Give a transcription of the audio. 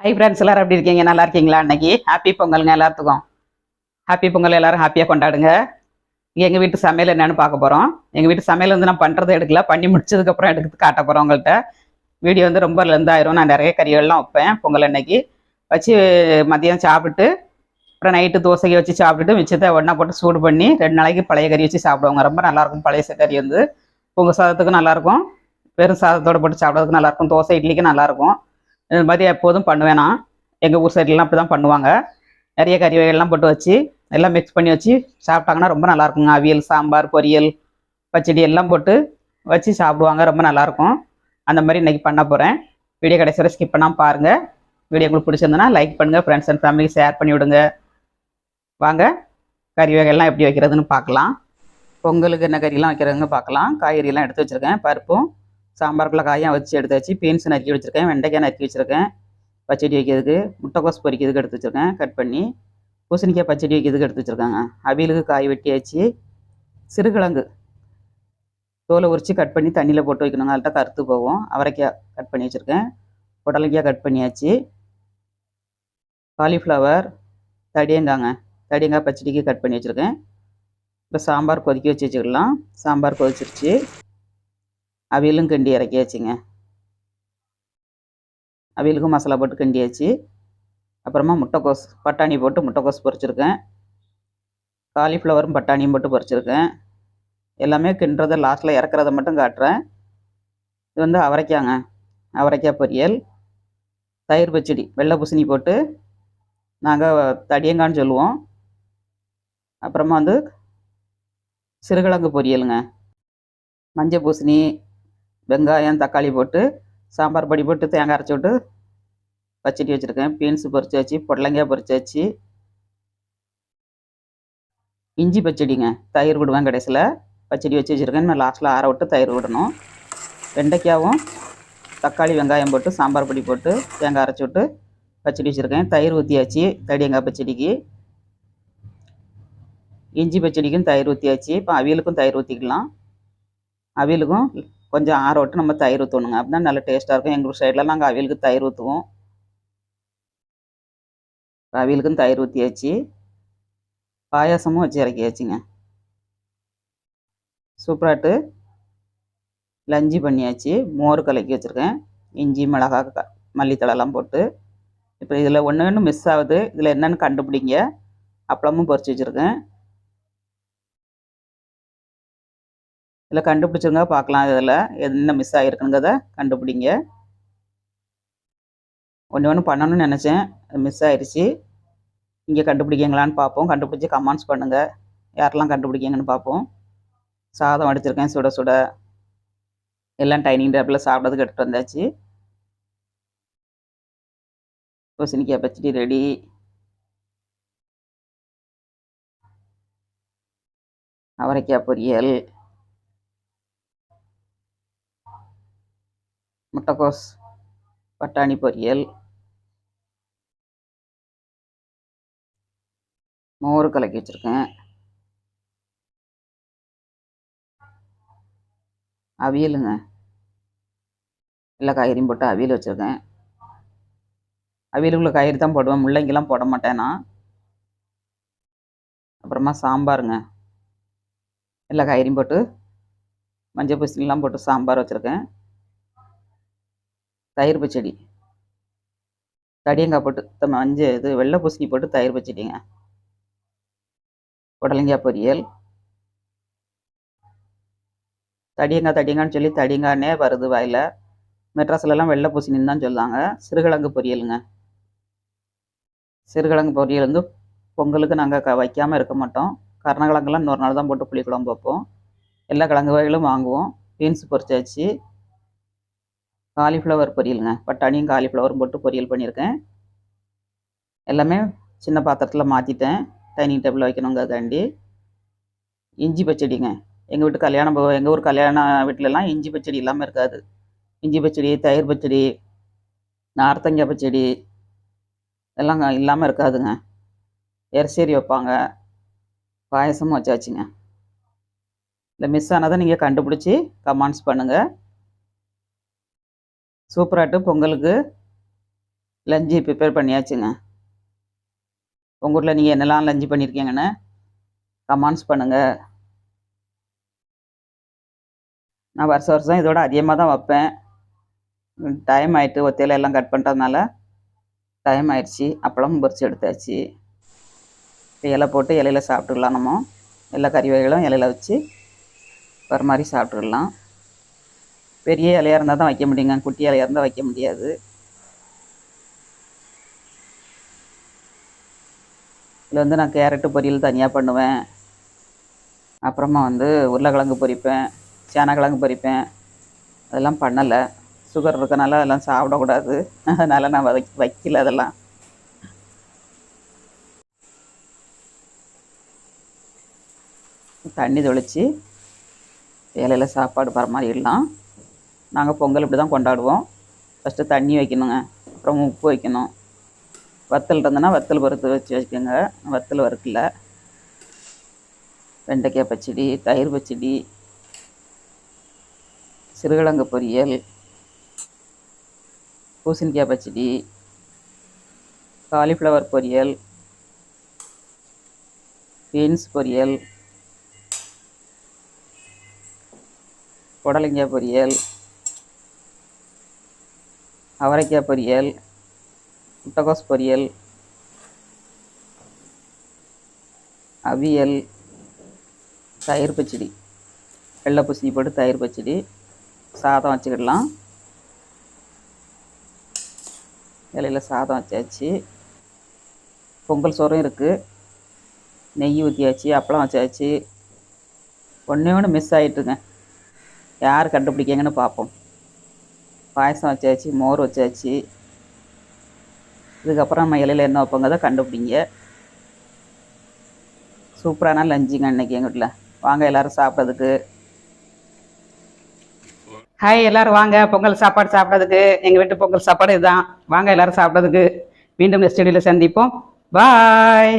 Hi friends எல்லாரும் எப்படி இருக்கீங்க? நல்லா இருக்கீங்களா அன்னைக்கு? ஹாப்பி பொங்கலுங்க எல்லாத்துக்கும். ஹாப்பி பொங்கல் எல்லாரும் ஹாப்பியாக கொண்டாடுங்க. எங்கள் வீட்டு சமையல் என்னென்னு பார்க்க போகிறோம் எங்கள் வீட்டு சமையல் வந்து நான் பண்ணுறது எடுக்கல. பண்ணி முடிச்சதுக்கப்புறம் எடுத்து காட்ட போகிறோம் உங்கள்கிட்ட வீடியோ வந்து ரொம்ப லெந்தாயிரும். நான் நிறைய கறிகள்லாம் வைப்பேன் பொங்கல் அன்னைக்கு. வச்சு மதியம் சாப்பிட்டு அப்புறம் நைட்டு தோசைக்கு வச்சு சாப்பிட்டுட்டு மிச்சத்தை ஒன்றா போட்டு சூடு பண்ணி ரெண்டு நாளைக்கு பழைய கறி வச்சு சாப்பிடுவாங்க. ரொம்ப நல்லாயிருக்கும் பழைய கறி வந்து. பொங்கல் சாதத்துக்கும் நல்லாயிருக்கும். வெறும் சாதத்தோடு போட்டு சாப்பிட்றதுக்கு நல்லாயிருக்கும். தோசை இட்லிக்கு நல்லாயிருக்கும். இது மாதிரி எப்போதும் பண்ணுவேன் நான். எங்கள் ஊர் சைட்லலாம் அப்படி தான் பண்ணுவாங்க. நிறைய கறி வகைகள்லாம் போட்டு வச்சு எல்லாம் மிக்ஸ் பண்ணி வச்சு சாப்பிட்டாங்கன்னா ரொம்ப நல்லாயிருக்குங்க அவியல் சாம்பார் பொரியல் பச்சடி எல்லாம் போட்டு வச்சு சாப்பிடுவாங்க. ரொம்ப நல்லாயிருக்கும் அந்த மாதிரி இன்றைக்கி பண்ண போகிறேன் வீடியோ கடைசி வரை ஸ்கிப் பண்ணாமல் பாருங்கள் வீடியோ உங்களுக்கு பிடிச்சிருந்தனா லைக் பண்ணுங்கள் ஃப்ரெண்ட்ஸ் அண்ட் ஃபேமிலி ஷேர் பண்ணி விடுங்க. வாங்க கறி வகைகள்லாம் எப்படி வைக்கிறதுன்னு பார்க்கலாம். பொங்கலுக்கு என்ன கறிலாம் வைக்கிறதுங்க பார்க்கலாம். காய்கறியெல்லாம் எடுத்து வச்சுருக்கேன். பருப்பும் சாம்பாருக்குள்ள காயும் வச்சு எடுத்து வச்சு பீன்ஸ் நறுக்கி வச்சுருக்கேன் வெண்டைக்காய் நறுக்கி வச்சுருக்கேன். பச்சடி வைக்கிறதுக்கு முட்டைக்கோஸ் பொரிக்கிறதுக்கு எடுத்து வச்சுருக்கேன் கட் பண்ணி பூசணிக்காய் பச்சடி வைக்கிறதுக்கு எடுத்து வச்சுருக்காங்க. அவியலுக்கு காய் வெட்டி வச்சு சிறுகிழங்கு தோலை உரித்து கட் பண்ணி தண்ணியில் போட்டு வைக்கணுங்க. அதில் கருத்து போகும். அவரைக்காய் கட் பண்ணி வச்சுருக்கேன். புடலங்காய் கட் பண்ணியாச்சு. காலிஃப்ளவர் தடியங்காங்க தடியங்காய் பச்சடிக்கு கட் பண்ணி வச்சுருக்கேன். இப்போ சாம்பார் கொதிக்க வச்சு வச்சுக்கலாம். சாம்பார் கொதிச்சிருச்சு. அவியலும் கிண்டி இறக்கியாச்சுங்க. அவியலுக்கும் மசாலா போட்டு கிண்டியாச்சு. அப்புறமா முட்டைக்கோஸ் பட்டாணி போட்டு முட்டைக்கோஸ் பொரிச்சிருக்கேன். காலிஃப்ளவரும் பட்டாணியும் போட்டு பொறிச்சிருக்கேன் எல்லாமே கிண்டுறத லாஸ்ட்டில் இறக்குறத மட்டும் காட்டுறேன். இது வந்து அவரைக்காங்க. அவரைக்காய் பொரியல். தயிர் பச்சடி வெள்ளை பூசணி போட்டு நாங்கள் தடியங்கான்னு சொல்லுவோம். அப்புறமா வந்து சிறுகிழங்கு பொரியலுங்க. மஞ்சள் பூசணி வெங்காயம் தக்காளி போட்டு சாம்பார் பொடி போட்டு தேங்காய் அரைச்சி விட்டு பச்சடி வச்சுருக்கேன். பீன்ஸ் பொரிச்சாச்சு புடலங்காய் பொரிச்சாச்சு. இஞ்சி பச்சடிங்க. தயிர் விடுவேன் கடைசியில். பச்சடி வச்சு வச்சுருக்கேன். நான் லாஸ்ட்டில் ஆற விட்டு தயிர் விடணும். வெண்டைக்காவும் தக்காளி வெங்காயம் போட்டு சாம்பார் பொடி போட்டு தேங்காய் அரைச்சி விட்டு பச்சடி வச்சுருக்கேன். தயிர் ஊற்றியாச்சு தடியங்காய் பச்சடிக்கு. இஞ்சி பச்சடிக்கும் தயிர் ஊற்றியாச்சு இப்போ அவியலுக்கும் தயிர் ஊற்றிக்கலாம் அவியலுக்கும் கொஞ்சம் ஆற விட்டு நம்ம தயிர் ஊற்றணுங்க அப்படின்னா நல்லா டேஸ்ட்டாக இருக்கும். எங்கள் ஊர் சைடில் நாங்கள் அவியலுக்கு தயிர் ஊற்றுவோம் அவியலுக்கும் தயிர் ஊற்றியாச்சு பாயாசமும் வச்சு இறக்கியாச்சுங்க. சூப்பராட்டு லஞ்சி பண்ணியாச்சு. மோர் கலக்கி வச்சுருக்கேன். இஞ்சி மிளகா க- போட்டு. இப்போ இதில் ஒன்று ஒன்று மிஸ் ஆகுது. இதில் என்னென்னு கண்டுபிடிங்க. அப்பளமும் பொரிச்சு வச்சுருக்கேன். இதில் கண்டுபிடிச்சிருங்க பார்க்கலாம் இதில். என்ன மிஸ் ஆகிருக்குங்கிறத கண்டுபிடிங்க. ஒன்று ஒன்று பண்ணணும்னு நினச்சேன். மிஸ் ஆயிடுச்சு இங்கே கண்டுபிடிக்கீங்களான்னு பார்ப்போம். கண்டுபிடிச்சி கமெண்ட்ஸ் பண்ணுங்கள் யாரெல்லாம் கண்டுபிடிக்கீங்கன்னு பார்ப்போம். சாதம் அடிச்சிருக்கேன் சுட சுட. எல்லாம் டைனிங் டேபிளில் சாப்பிட்றதுக்கு எடுத்துகிட்டு வந்தாச்சு. பூசணிக்காய் பச்சடி ரெடி அவரைக்காய் பொரியல். முட்டைக்கோஸ் பட்டாணி பொரியல் மோர் கலக்கி வச்சுருக்கேன். அவியலுங்க. எல்லா காய்கறியும் போட்டு அவியல் வச்சுருக்கேன். அவியலுக்குள்ள காய்கறி தான் போடுவேன். முள்ளங்கிலாம் போட மாட்டேன் நான். அப்புறமா சாம்பாருங்க. எல்லா காய்கறியும் போட்டு மஞ்சள் பூசணிலாம் போட்டு சாம்பார் வச்சுருக்கேன். தயிர் பச்சடி. தடியங்காய் போட்டு த- மஞ்சள் இது வெள்ளை பூசணி போட்டு தயிர் பச்சடிங்க. புடலங்காய் பொரியல். தடியங்காய் தடியங்கான்னு சொல்லி தடியங்கானே வருது வாயில். மெட்ராஸ்லலாம் வெள்ளை பூசணின்னு தான் சொல்லுவாங்க. சிறுகிழங்கு பொரியலுங்க. சிறுகிழங்கு பொரியல் வந்து பொங்கலுக்கு நாங்கள் க வைக்காமல் இருக்க மாட்டோம். கருணக்கிழங்குலாம் இன்னொரு நாள் தான் போட்டு புளிக்குழம்பு வைப்போம். எல்லா கிழங்கு வகைகளும் வாங்குவோம். பீன்ஸ் பொரிச்சாச்சு. காலிஃப்ளவர் பொரியலுங்க. பட்டாணியும் காலிஃப்ளவரும் போட்டு பொரியல் பண்ணியிருக்கேன். எல்லாமே சின்ன பாத்திரத்தில் மாற்றிட்டேன் டைனிங் டேபிளில் வைக்கணுங்கிறதாண்டி இஞ்சி பச்சடிங்க. எங்கள் வீட்டு கல்யாணம் எங்கள் ஊர் கல்யாண வீட்டிலலாம் இஞ்சி பச்சடி இல்லாமல் இருக்காது. இஞ்சி பச்சடி தயிர் பச்சடி நார்த்தங்காய் பச்சடி எல்லாம் இல்லாமல் இருக்காதுங்க. எரிசேரி வைப்பாங்க. பாயசமும் வச்சாச்சுங்க. இல்லை மிஸ் ஆனதை நீங்கள் கண்டுபிடிச்சி கமெண்ட்ஸ் பண்ணுங்கள் சூப்பராகட்டு பொங்கலுக்கு லஞ்சு ப்ரிப்பேர் பண்ணியாச்சுங்க. உங்கள் ஊரில் நீங்கள் என்னெல்லாம் லஞ்சு பண்ணியிருக்கீங்கன்னு கமெண்ட்ஸ் பண்ணுங்கள் நான் வருஷம் வருஷம் இதோட அதிகமாக தான் வைப்பேன். டைம் ஆயிட்டு ஒத்தையில எல்லாம் கட் பண்ணுறதுனால டைம் ஆயிடுச்சு. அப்பளம் பொரிச்சு எடுத்தாச்சு. இலை போட்டு இலையில சாப்பிட்டுக்கலாம் நம்ம. எல்லா கறி வகைகளும் இலையில வச்சு வர மாதிரி சாப்பிட்டுக்கலாம் பெரிய இலையாக இருந்தால் தான் வைக்க முடியுங்க. குட்டி இலையாக இருந்தால் வைக்க முடியாது. இதில் வந்து நான் கேரட்டு பொரியல் தனியாக பண்ணுவேன். அப்புறமா வந்து உருளைக்கிழங்கு பொரிப்பேன். சேனக்கிழங்கு பொரிப்பேன். அதெல்லாம் பண்ணலை. சுகர் இருக்கனால அதெல்லாம் சாப்பிடக்கூடாது. அதனால் நான் வை வைக்கல அதெல்லாம். தண்ணி தொளிச்சு இலையில சாப்பாடு பரமாறிடலாம். நாங்கள் பொங்கல் இப்படி தான் கொண்டாடுவோம். ஃபஸ்ட்டு தண்ணி வைக்கணுங்க. அப்புறம் உப்பு வைக்கணும். வத்தல் இருந்ததுன்னா வத்தல் பருத்து வச்சு வச்சுக்கோங்க. வத்தல் வறுக்கல. வெண்டைக்காய் பச்சடி தயிர் பச்சடி சிறுகிழங்கு பொரியல் பூசணிக்காய் பச்சடி காலிஃப்ளவர் பொரியல் பீன்ஸ் பொரியல் புடலங்காய் பொரியல் அவரைக்காய் பொரியல் முட்டைக்கோஸ் பொரியல் அவியல் தயிர் பச்சடி வெள்ளை பூசணி போட்டு தயிர் பச்சடி சாதம் வச்சுக்கிடலாம். இலையில சாதம் வச்சாச்சு. பொங்கல் சோறும் இருக்குது நெய் ஊற்றியாச்சு அப்பளம் வச்சாச்சு. ஒன்றே ஒன்று மிஸ் ஆகிட்டுருங்க யார் கண்டுபிடிக்காங்கன்னு பார்ப்போம். பாயசம் வச்சாச்சு மோர் வச்சாச்சு. இதுக்கப்புறம் நம்ம இலையில் என்ன வைப்போங்க கண்டுபிடிங்க. சூப்பரான லஞ்சுங்க இன்னைக்கு எங்கள் வீட்டில் வாங்க எல்லாரும் சாப்பிட்றதுக்கு. ஹாய் எல்லாரும் வாங்க. பொங்கல் சாப்பாடு சாப்பிட்றதுக்கு. எங்கள் வீட்டு பொங்கல் சாப்பாடு இதுதான். வாங்க எல்லாரும் சாப்பிட்றதுக்கு. மீண்டும் நெக்ஸ்ட் வீடியோவில் சந்திப்போம். பாய்